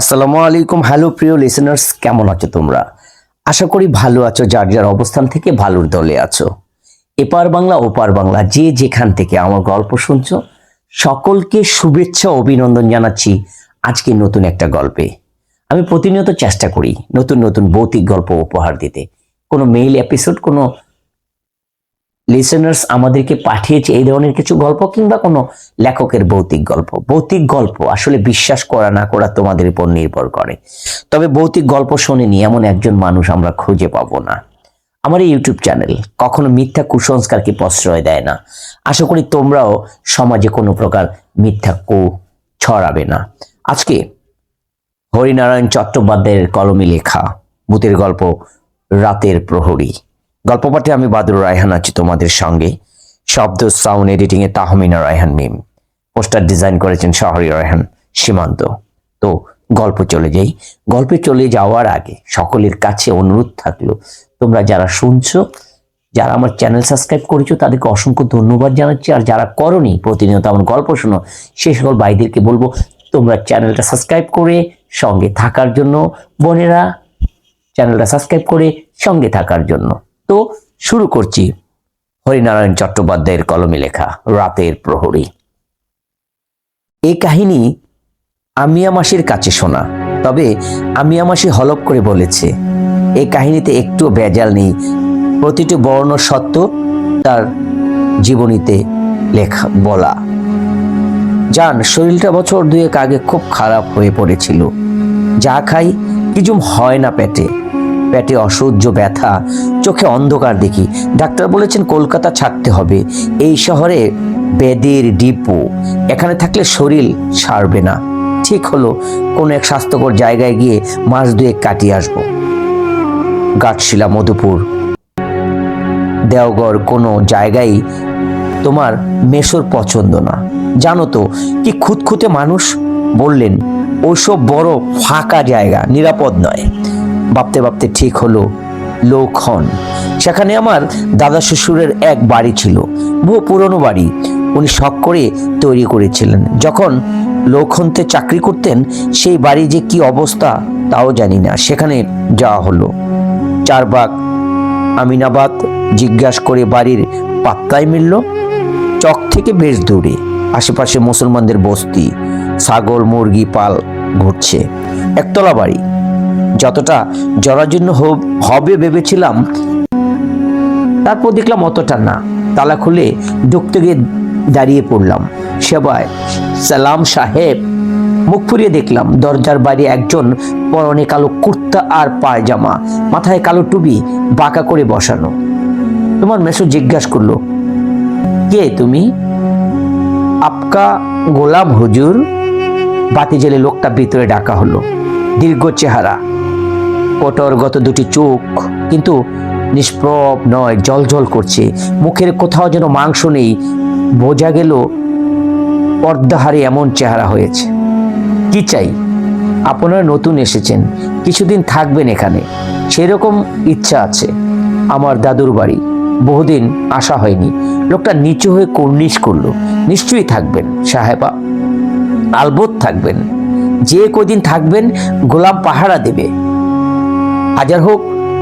আসসালামু আলাইকুম। হ্যালো, প্রিয় লিসেনার্স কেমন আছো তোমরা? আশা করি ভালো আছো, যার যার অবস্থান থেকে ভালোর দলে আছো। এপার বাংলা, ওপার বাংলা, যে যেখান থেকে আমার গল্প শুনছো, সকলকে শুভেচ্ছা, অভিনন্দন জানাচ্ছি আজকে নতুন একটা গল্পে। আমি প্রতিনিয়ত চেষ্টা করি নতুন নতুন ভৌতিক গল্প উপহার দিতে। কোনো মেইল এপিসোড কোনো লিসেনার্স আমাদেরকে পাঠিয়েছে এই ধরনের কিছু গল্প কিংবা কোনো লেখকের ভৌতিক গল্প? ভৌতিক গল্প আসলে বিশ্বাস করা, না করা তোমাদের উপর নির্ভর করে। তবে ভৌতিক গল্প শোনেনি এমন একজন মানুষ আমরা খুঁজে পাবো না। আমার এই ইউটিউব চ্যানেল কখনো মিথ্যা কুসংস্কারকে প্রশ্রয় দেয় না। আশা করি তোমরাও সমাজে কোনো প্রকার মিথ্যা কু ছড়াবে না। আজকে হরিনারায়ণ চট্টোপাধ্যায়ের কলমে লেখা ভূতের গল্প রাতের প্রহরী। গল্প পাঠে আমি বাদুর রায়হান আছি তোমাদের সঙ্গে। শব্দ সাউন্ড এডিটিং এ তাহমিনা রায়হান মিম। পোস্টার ডিজাইন করেছেন শহরী রায়হান সীমান্ত। তো গল্প চলে যাই। গল্পে চলে যাওয়ার আগে সকলের কাছে অনুরোধ থাকল, তোমরা যারা শুনছো, যারা আমার চ্যানেল সাবস্ক্রাইব করেছ, তাদেরকে অসংখ্য ধন্যবাদ জানাচ্ছি। আর যারা করনি, প্রতিনিয়ত আমার গল্প শোনো, সে সকল ভাইদেরকে বলব, তোমরা চ্যানেলটা সাবস্ক্রাইব করে সঙ্গে থাকার জন্য, বোনেরা, চ্যানেলটা সাবস্ক্রাইব করে সঙ্গে থাকার জন্য। তো শুরু করছি হরিনারায়ণ চট্টোপাধ্যায়ের কলমে লেখা রাতের প্রহরী। এই কাহিনী আমিয়া মাসির কাছে শোনা, তবে আমিয়া মাসি হলপ করে বলেছে এই কাহিনীতে একটু ভেজাল নেই, প্রতিটি বর্ণ সত্য তার জীবনীতে লেখা বলা। যান শরীরটা বছর দুয়েক আগে খুব খারাপ হয়ে পড়েছিল। যা খাই কিছুম হয় না পেটে। পেটে অসহ্য ব্যথা, চোখে অন্ধকার দেখি। ডাক্তার বলেছেন কলকাতা ছাড়তে হবে। এই শহরে বেদের ডিপো, এখানে থাকলে শরীর সারবে না। ঠিক হলো, কোনো এক স্বাস্থ্যকর জায়গায় গিয়ে মাস দুয়েক কাটিয়ে আসব। গাটশিলা মধুপুর। দেওগড় কোনো জায়গায় তোমার মেশোর পছন্দ না। জানো তো, কি খুঁতখুঁতে মানুষ বললেন, ওইসব বড় ফাঁকা জায়গা, নিরাপদ নয়। ভাবতে ভাবতে ঠিক হলো লৌখন সেখানে আমার দাদা শ্বশুরের এক বাড়ি ছিল, বহু পুরনো বাড়ি। উনি শখ করে তৈরি করেছিলেন। যখন লৌখন্তে চাকরি করতেন, সেই বাড়ি যে কি অবস্থা তাও জানি না। সেখানে যাওয়া হলো। চারবাগ আমিনাবাদ জিজ্ঞাসা করে বাড়ির পাত্তাই মিলল। চক থেকে বেশ দূরে, আশেপাশে মুসলমানদের বস্তি, ছাগল, মুরগি, পাল ঘুরছে। একতলা বাড়ি। যতটা জরাজীর্ণ হব- ভেবেছিলাম, তারপর দেখলাম অতটা না। তালা খুলে ঢুকতে গিয়ে দাঁড়িয়ে পড়লাম। সেবায় সালাম সাহেব, মুখ ফুরিয়ে দেখলাম, দরজার বাইরে একজন পরনে কালো কুর্তা আর পায়জামা, মাথায় কালো টুপি বাঁকা করে বসানো। তোমার মেসো জিজ্ঞাসা করল, কে তুমি? আপকা গোলাম হুজুর। বাতি জেলে লোকটা ভিতরে ডাকা হলো। দীর্ঘ চেহারা। কটরগত দুটি চোখ, কিন্তু নিষ্প্রব নয় জল জল করছে। মুখের কোথাও যেন মাংস নেই। বোঝা গেল পর্দাহারে এমন চেহারা হয়েছে। কি চাই? আপনারা নতুন এসেছেন। কিছুদিন থাকবেন এখানে। সেরকম ইচ্ছা আছে আমার দাদুর বাড়ি। বহুদিন আসা হয়নি। লোকটা নিচু হয়ে কর্নিশ করল। নিশ্চয়ই থাকবেন, সাহেবা আলবত থাকবেন। যে কদিন থাকবেন গোলাম পাহারা দেবে। হাজার হোক,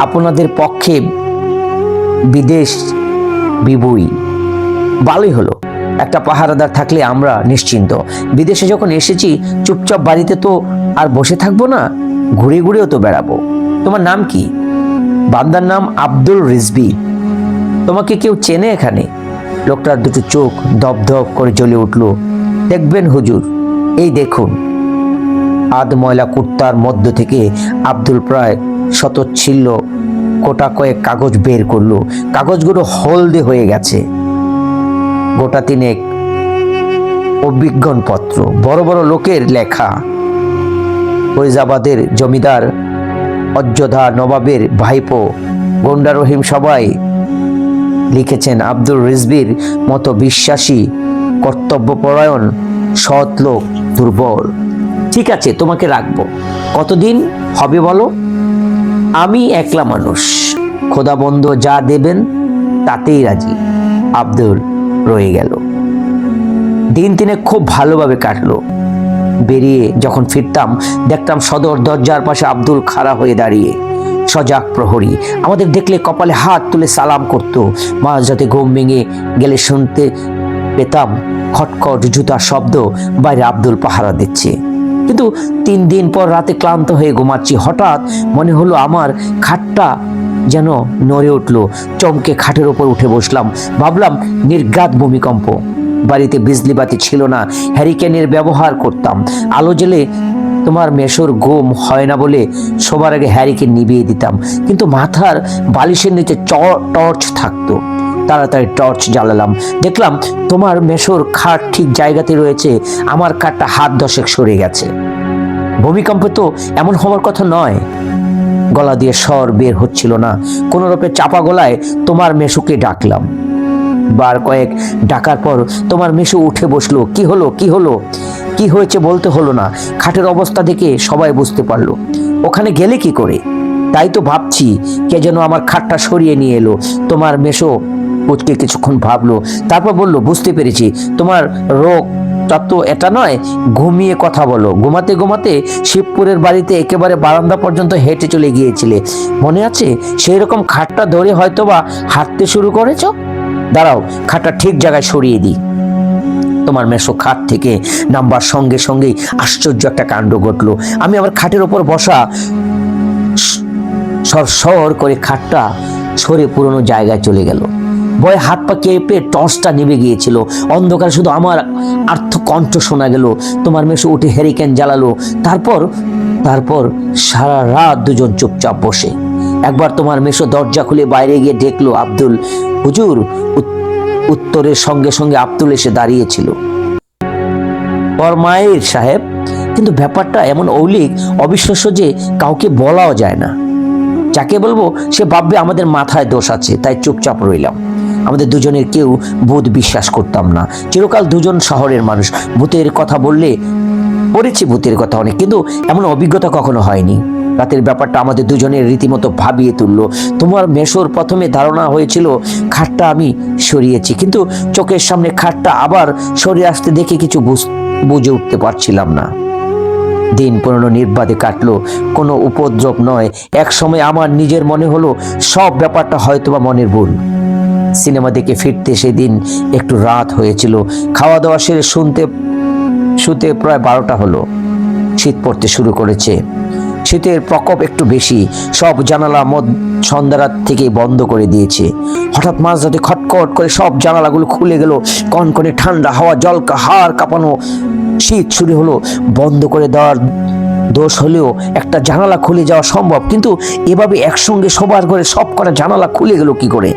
আপনাদের পক্ষে বিদেশ বিবুই ভালোই হলো। একটা পাহারাদার থাকলে আমরা নিশ্চিন্ত। বিদেশে যখন এসেছি, চুপচাপ বাড়িতে তো আর বসে থাকব না, ঘুরে ঘুরেও তো বেড়াবো। তোমার নাম কি? বান্দার নাম আব্দুল রিজবি। তোমাকে কেউ চেনে এখানে? লোকটার দুটো চোখ দপদপ করে জ্বলে উঠল। দেখবেন হুজুর, এই দেখুন। আধ ময়লা কুর্তার মধ্য থেকে আব্দুল প্রায় শতচ্ছিল্য কোটা কয়েক কাগজ বের করল। কাগজগুলো হলদে হয়ে গেছে। গোটা তিনেক অভিজ্ঞানপত্র। বড় বড় লোকের লেখা। ফৈজাবাদের জমিদার, অযোধ্যা নবাবের ভাইপো, গন্ডা রহিম সবাই লিখেছেন আব্দুল রিজবির মতো বিশ্বাসী, কর্তব্যপরায়ণ, সৎ লোক, দুর্বল। ঠিক আছে, তোমাকে রাখব। কতদিন হবে বলো? আমি একলা মানুষ। খোদা বন্ধ যা দেবেন তাতেই রাজি। আব্দুল রয়ে গেল। দিন তিনে খুব ভালোভাবে কাটলো। বেরিয়ে যখন ফিরতাম, দেখতাম সদর দরজার পাশে আব্দুল খাড়া হয়ে দাঁড়িয়ে। সজাগ প্রহরী। আমাদের দেখলে কপালে হাত তুলে সালাম করতো। মাঝ যাতে ঘুম ভেঙে গেলে শুনতে পেতাম খটখট জুতার শব্দ বাইরে আব্দুল পাহারা দিচ্ছে। কিন্তু তিন দিন পর রাতে ক্লান্ত হয়ে ঘুমাচ্ছি। হঠাৎ মনে হলো আমার খাটটা যেন নড়ে উঠল। চমকে খাটের ওপর উঠে বসলাম। ভাবলাম, নির্ঘাত ভূমিকম্প। বাড়িতে বিজলি বাতি ছিল না। হ্যারিকেনের ব্যবহার করতাম। আলো জ্বেলে তোমার মেশোর ঘুম হয় না বলে সবার আগে হ্যারিকেন নিভিয়ে দিতাম। কিন্তু মাথার বালিশের নিচে চ- টর্চ থাকতো তাড়াতাড়ি টর্চ জ্বালালাম। দেখলাম তোমার মেশোর খাট ঠিক জায়গাতে রয়েছে, আমার খাটটা হাত দশেক সরে গেছে। ভূমিকম্প তো এমন হওয়ার কথা নয়। গলা দিয়ে স্বর বের হচ্ছিল না। কোনো রূপে চাপা গলায় তোমার মেশুকে ডাকলাম। বার কয়েক ডাকার পর তোমার মেশু উঠে বসল, কি হলো কি হলো? কি হয়েছে বলতে হলো না। খাটের অবস্থা দেখে সবাই বুঝতে পারল। ওখানে গেলে কি করে? তাই তো ভাবছি, কে যেন আমার খাটটা সরিয়ে নিয়ে এলো। তোমার মেশো উচকে কিছুক্ষণ ভাবলো, তারপর বলল, বুঝতে পেরেছি, তোমার রোগ তত্ত্ব এটা নয়, ঘুমিয়ে কথা বলো। ঘুমাতে ঘুমাতে শিবপুরের বাড়িতে একেবারে বারান্দা পর্যন্ত হেঁটে চলে গিয়েছিলে। মনে আছে সেই রকম খাটটা ধরে হয়তোবা হাঁটতে শুরু করেছ? দাঁড়াও, খাটটা ঠিক জায়গায় সরিয়ে দিই। তোমার মেশো খাট থেকে নাম্বার সঙ্গে সঙ্গেই আশ্চর্য একটা কাণ্ড ঘটলো। আমি আমার খাটের ওপর বসা সর সর করে খাটটা সরে পুরনো জায়গায় চলে গেল। ভয়ে হাত পা কেঁপে টর্চটা নেমে গিয়েছিল। অন্ধকার শুধু আমার আর্থ কণ্ঠ শোনা গেল। তোমার মেশো উঠে হেরিকেন জ্বালালো। তারপর তারপর সারা রাত দুজন চুপচাপ বসে। একবার তোমার মেশো দরজা খুলে বাইরে গিয়ে দেখল আব্দুল। হুজুর, উত- উত্তরের সঙ্গে সঙ্গে আব্দুল এসে দাঁড়িয়েছিল। ওর মায়ের সাহেব, কিন্তু ব্যাপারটা এমন অৌলিক অবিশ্বাস্য যে কাউকে বলাও যায় না। যাকে বলব, সে ভাববে আমাদের মাথায় দোষ আছে, তাই চুপচাপ রইলাম। আমাদের দুজনের কেউ ভূত বিশ্বাস করতাম না। চিরকাল দুজন শহরের মানুষ। ভূতের কথা বললে, পড়েছি ভূতের কথা অনেক, কিন্তু এমন অভিজ্ঞতা কখনো হয়নি। রাতের ব্যাপারটা আমাদের দুজনের রীতিমতো ভাবিয়ে তুললো। তোমার মেশোর প্রথমে ধারণা হয়েছিল, খাটটা আমি সরিয়েছি, কিন্তু চোখের সামনে খাটটা আবার সরে আসতে দেখে কিছু বুঝ- উঠতে পারছিলাম না। দিন পনেরো নির্বাদে কাটলো। কোনো উপদ্রব নয়। এক সময় আমার নিজের মনে হলো, সব ব্যাপারটা হয়তোবা মনের ভুল। সিনেমা দেখে ফিরতে সেদিন একটু রাত হয়েছিল। খাওয়া দাওয়া সেরে শুনতে, শুতে প্রায় বারোটা হলো। শীত পড়তে শুরু করেছে। শীতের প্রকোপ একটু বেশি। সব জানালা মদ সন্ধ্যারাত থেকে বন্ধ করে দিয়েছে। হঠাৎ মাঝরাতে খটখট করে সব জানালাগুলো খুলে গেল। কনকনে ঠান্ডা হাওয়া জল হাড় কাঁপানো। শীত শুরু হলো। বন্ধ করে দেওয়ার দোষ হলেও একটা জানালা খুলে যাওয়া সম্ভব। কিন্তু এভাবে একসঙ্গে সবার ঘরে সব কটা জানালা খুলে গেল কি করে?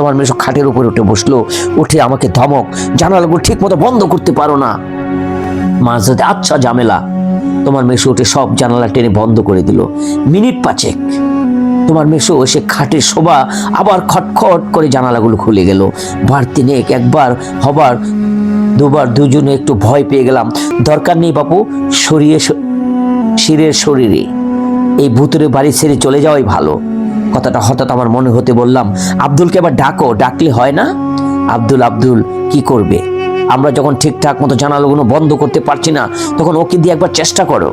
তোমার মেশো খাটের উপরে উঠে বসল, উঠে আমাকে ধমক, জানালাগুলো ঠিক মতো বন্ধ করতে পারো না। মাঝরাতে আচ্ছা ঝামেলা। তোমার মেশো উঠে সব জানালা টেনে বন্ধ করে দিল। মিনিট পাঁচেক। তোমার মেশো এসে খাটে শোভা আবার খটখট করে জানালাগুলো খুলে গেল। বার তিনেক, একবার, হবার, দুবার, দুজনে একটু ভয় পেয়ে গেলাম। দরকার নেই বাপু, সরিয়ে শিরের শরীরে। এই ভূতুরে বাড়ি ছেড়ে চলে যাওয়াই ভালো। কথাটা হঠাৎ আমার মনে হতে বললাম, আব্দুলকে আবার ডাকো, ডাকলে হয় না? আব্দুল আব্দুল, কি করবে? আমরা যখন ঠিকঠাক মতো জানালাগুলো বন্ধ করতে পারছি না, তখন ওকে দিয়ে একবার চেষ্টা করো।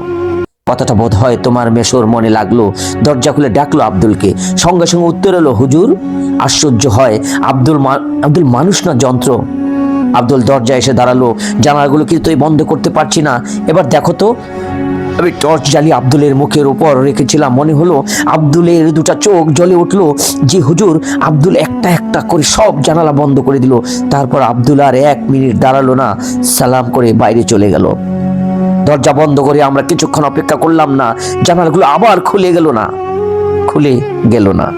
কথাটা বোধ হয় তোমার মেশোর মনে লাগল, দরজা খুলে ডাকলো আব্দুলকে। সঙ্গে সঙ্গে উত্তর এলো, হুজুর, আশ্চর্য হয়, আব্দুল আব্দুল মানুষ না যন্ত্র? আব্দুল দরজা এসে দাঁড়াল, জানালাগুলো কিন্তু বন্ধ করতে পারছি না। এবার দেখো তো আমি টর্চ জ্বালিয়ে আব্দুলের মুখের উপর রেখেছিলাম। মনে হলো আব্দুলের দুটা চোখ জ্বলে উঠল। যে হুজুর, আব্দুল একটা একটা করে সব জানালা বন্ধ করে দিল। তারপর আব্দুল আর এক মিনিট দাঁড়াল না। সালাম করে বাইরে চলে গেল। দরজা বন্ধ করে আমরা কিছুক্ষণ অপেক্ষা করলাম না। জানালাগুলো আবার খুলে গেল না। খুলে গেল না।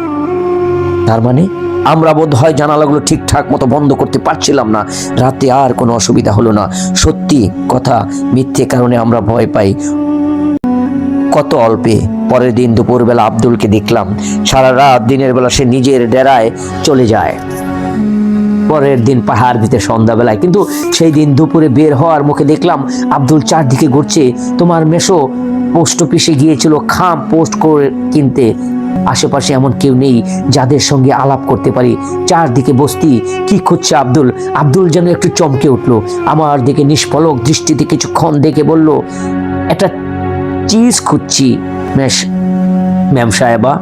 তার মানে আমরা বোধ হয় জানালাগুলো ঠিকঠাক মতো বন্ধ করতে পারছিলাম না। রাতে আর কোনো অসুবিধা হলো না। সত্যি কথা, মিথ্যে কারণে আমরা ভয় পাই। কত অল্পে। পরের দিন দুপুরবেলা আব্দুলকে দেখলাম, সারা রাত দিনের বেলা সে নিজের ডেরায় চলে যায়। পরের দিন পাহাড় দিতে সন্ধ্যাবেলায়, কিন্তু সেই দিন দুপুরে বের হওয়ার মুখে দেখলাম আব্দুল চারদিকে ঘুরছে। তোমার মেশো পোস্ট অফিসে গিয়েছিল, খাম পোস্ট করে কিনতে। আশেপাশে এমন কেউ নেই যাদের সঙ্গে আলাপ করতে পারি। চারদিকে বসতি, কি খুঁজছে আব্দুল? আব্দুল যেন একটু চমকে উঠল। আমার দিকে নিষ্ফলক দৃষ্টিতে কিছুক্ষণ দেখে বলল, একটা চিজ খুঁজছি। ম্যাশ ম্যাম সাহেবা,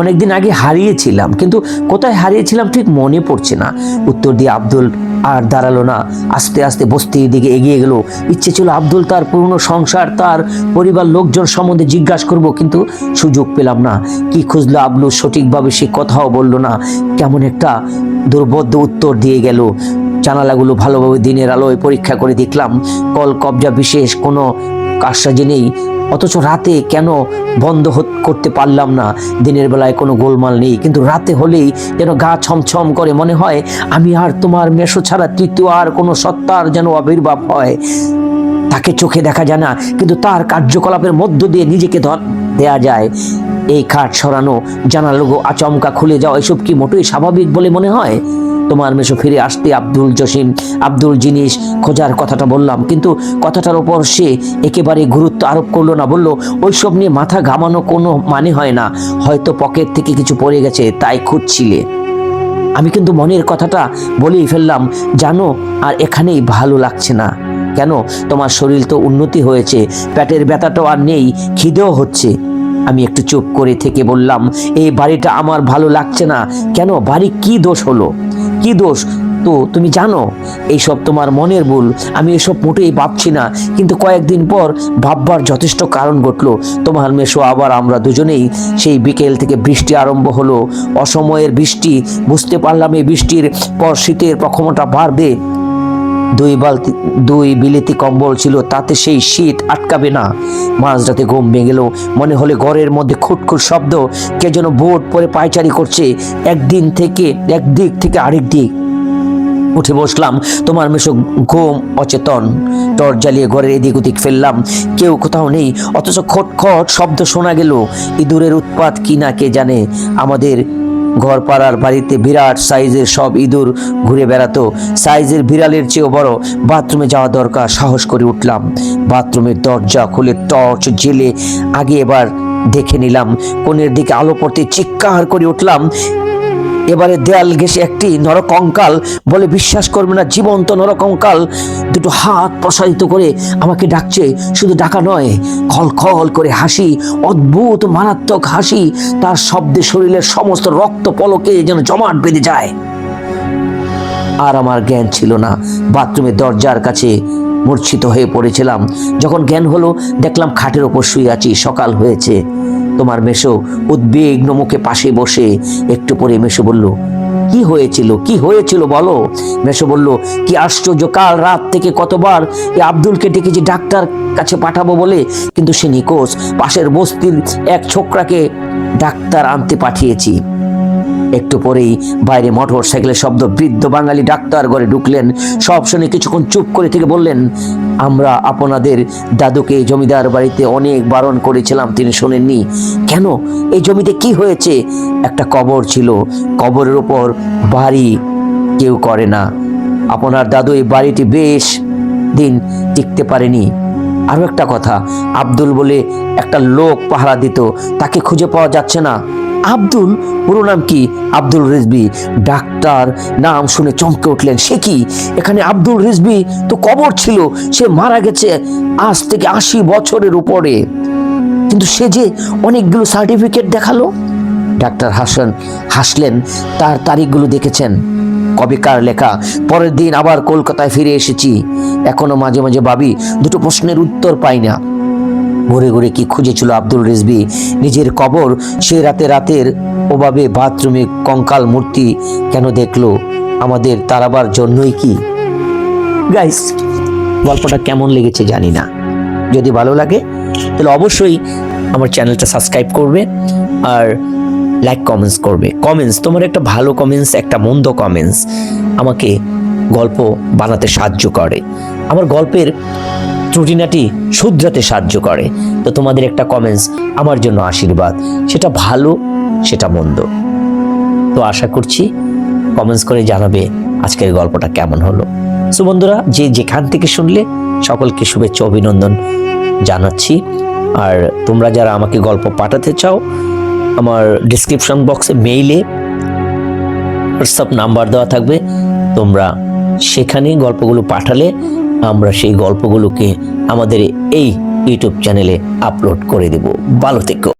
অনেকদিন আগে হারিয়েছিলাম, কিন্তু কোথায় হারিয়েছিলাম ঠিক মনে পড়ছে না। উত্তর দিয়ে আব্দুল আর দাঁড়াল না। আস্তে আস্তে বস্তির দিকে এগিয়ে গেল। ইচ্ছে ছিল আব্দুল তার পুরনো সংসার, তার পরিবার, লোকজন সম্বন্ধে জিজ্ঞাসা করব, কিন্তু সুযোগ পেলাম না। কি খুঁজলো আব্দুল? সঠিকভাবে সে কথাও বলল না। কেমন একটা দুর্বোধ্য উত্তর দিয়ে গেল। জানালাগুলো ভালোভাবে দিনের আলোয় পরীক্ষা করে দেখলাম, কল, কবজা বিশেষ কোনো কারসাজি নেই। অথচ রাতে কেন বন্ধ করতে পারলাম না? দিনের বেলায় কোনো গোলমাল নেই। কিন্তু রাতে হলেই যেন গা ছমছম করে মনে হয়, আমি আর তোমার মেশো ছাড়া তৃতীয় আর কোনো সত্তার যেন আবির্ভাব হয়। তাকে চোখে দেখা যায় না, কিন্তু তার কার্যকলাপের মধ্য দিয়ে নিজেকে ধর দেয়া যায়। এই খাট সরানো জানালাগো আচমকা খুলে যাওয়া, এসব কি মোটেই স্বাভাবিক বলে মনে হয়? তোমার মেশো ফিরে আসতে আব্দুল জসিম, আব্দুল জিনিস, খোঁজার কথাটা বললাম, কিন্তু কথাটার ওপর সে একেবারে গুরুত্ব আরোপ করল না, বলল, ওইসব নিয়ে মাথা ঘামানো কোনো মানে হয় না, হয়তো পকেট থেকে কিছু পড়ে গেছে, তাই খুঁজছিলে। আমি কিন্তু মনের কথাটা বলেই ফেললাম, জানো, আর এখানেই ভালো লাগছে না। কেন? তোমার শরীর তো উন্নতি হয়েছে, পেটের ব্যথাটাও আর নেই, খিদেও হচ্ছে। আমি একটু চুপ করে থেকে বললাম, এই বাড়িটা আমার ভালো লাগছে না। কেন? বাড়ি কি দোষ হলো? কি দোষ? তো তুমি জানো, এইসব তোমার মনের ভুল। আমি এসব মোটেই ভাবছি না। কিন্তু কয়েকদিন পর ভাববার যথেষ্ট কারণ ঘটলো। তোমার মেশো আবার আমরা দুজনেই সেই বিকেল থেকে বৃষ্টি আরম্ভ হলো। অসময়ের বৃষ্টি, বুঝতে পারলাম এই বৃষ্টির পর শীতের প্রক্ষমতা বাড়বে। দুই বালতি, দুই বিলিতি কম্বল ছিল, তাতে সেই শীত আটকাবে না। মাঝরাতে ঘুম ভেঙে মনে হলে ঘরের মধ্যে খুটখুট শব্দ, কে যেন বোট পরে পায়চারি করছে। একদিন থেকে, একদিক থেকে আরেক দিক। উঠে বসলাম, তোমার মেশো ঘুম অচেতন। টর্চ জ্বালিয়ে ঘরের এদিক ওদিক ফেললাম। কেউ কোথাও নেই, অথচ খটখট শব্দ শোনা গেল। ইঁদুরের উৎপাত কি না কে জানে। আমাদের ঘর পাড়ার বাড়িতে বিরাট সাইজের সব ইঁদুর ঘুরে বেড়াতো। সাইজের বিড়ালের চেয়েও বড়, বাথরুমে যাওয়া দরকার, সাহস করে উঠলাম। বাথরুমের দরজা খুলে টর্চ জেলে আগে এবার দেখে নিলাম। কোণের দিকে আলো পড়তে চিৎকার করে উঠলাম। এবারে দেয়াল ঘেসে একটি নরকঙ্কাল বলে বিশ্বাস করবে না, জীবন্ত নরকঙ্কাল। দুটো হাত প্রসারিত করে আমাকে ডাকছে, শুধু ডাকা নয় খল খল করে হাসি, অদ্ভুত মারাত্মক হাসি, তার শব্দে শরীরের সমস্ত রক্ত পলকে যেন জমাট বেঁধে যায়। আর আমার জ্ঞান ছিল না, বাথরুমের দরজার কাছে মূর্ছিত হয়ে পড়েছিলাম। যখন জ্ঞান হলো, দেখলাম খাটের ওপর শুয়ে আছি, সকাল হয়েছে। তোমার মেশো। উদ্বিগ্ন মুখে পাশে বসে একটু পরে মেশো বলল, কি হয়েছিল? কি হয়েছিল বলো? মেশো বলল, কি আশ্চর্য, কাল রাত থেকে কতবার এই আব্দুলকে ডেকেছি ডাক্তার কাছে পাঠাবো বলে, কিন্তু সে নিকোষ পাশের বস্তির এক ছোকরাকে ডাক্তার আনতে পাঠিয়েছি। একটু পরেই বাইরে মোটর সাইকেলের শব্দ বৃদ্ধ বাঙালি ডাক্তার ঘরে ঢুকলেন। সব শুনে কিছুক্ষণ চুপ করে থেকে বললেন, আমরা আপনাদের দাদুকে জমিদার বাড়িতে অনেক বারণ করেছিলাম, তিনি শোনেননি। কেন? এই জমিতে কি হয়েছে? একটা কবর ছিল। কবরের ওপর বাড়ি কেউ করে না। আপনার দাদু এই বাড়িটি বেশ দিন টিকতে পারেনি। আরও একটা কথা, আব্দুল বলে একটা লোক পাহারা দিত, তাকে খুঁজে পাওয়া যাচ্ছে না। আব্দুল পুরো নাম কি? আব্দুল রিজবি ডাক্তার, নাম শুনে চমকে উঠলেন। সে কি? এখানে আব্দুল রিজবি তো কবর ছিল। সে মারা গেছে আজ থেকে আশি বছরের উপরে। কিন্তু সে যে অনেকগুলো সার্টিফিকেট দেখাল? ডাক্তার হাসান হাসলেন, তার তারিখগুলো দেখেছেন। কবেকার লেখা, পরের দিন আবার কলকাতায় ফিরে এসেছি। এখনও মাঝে মাঝে ভাবি, দুটো প্রশ্নের উত্তর পাই না। ঘুরে ঘুরে কি খুঁজেছিল আব্দুল রিজবি নিজের কবর সে রাতে রাতের ওভাবে বাথরুমে কঙ্কাল মূর্তি কেন দেখল? আমাদের তারাবার জন্যই কি? গাইস গল্পটা কেমন লেগেছে জানি না। যদি ভালো লাগে, তাহলে অবশ্যই আমার চ্যানেলটা সাবস্ক্রাইব করবে আর লাইক কমেন্টস করবে। কমেন্টস তোমার একটা ভালো কমেন্টস একটা মন্দ কমেন্টস আমাকে গল্প বানাতে সাহায্য করে। আমার গল্পের ত্রুটিনাটি শুধরাতে সাহায্য করে। তো তোমাদের একটা কমেন্টস আমার জন্য আশীর্বাদ। সেটা ভালো, সেটা মন্দ। তো আশা করছি কমেন্টস করে জানাবে আজকের গল্পটা কেমন হলো। সো বন্ধুরা, যে যেখান থেকে শুনলে, সকলকে শুভেচ্ছা, অভিনন্দন জানাচ্ছি। আর তোমরা যারা আমাকে গল্প পাঠাতে চাও, আমার ডিসক্রিপশন বক্সে মেইলে হোয়াটসঅ্যাপ নাম্বার দেওয়া থাকবে। তোমরা সেখানে গল্পগুলো পাঠালে আমরা সেই গল্পগুলোকে আমাদের এই ইউটিউব চ্যানেলে আপলোড করে দেব। ভালো থেকো।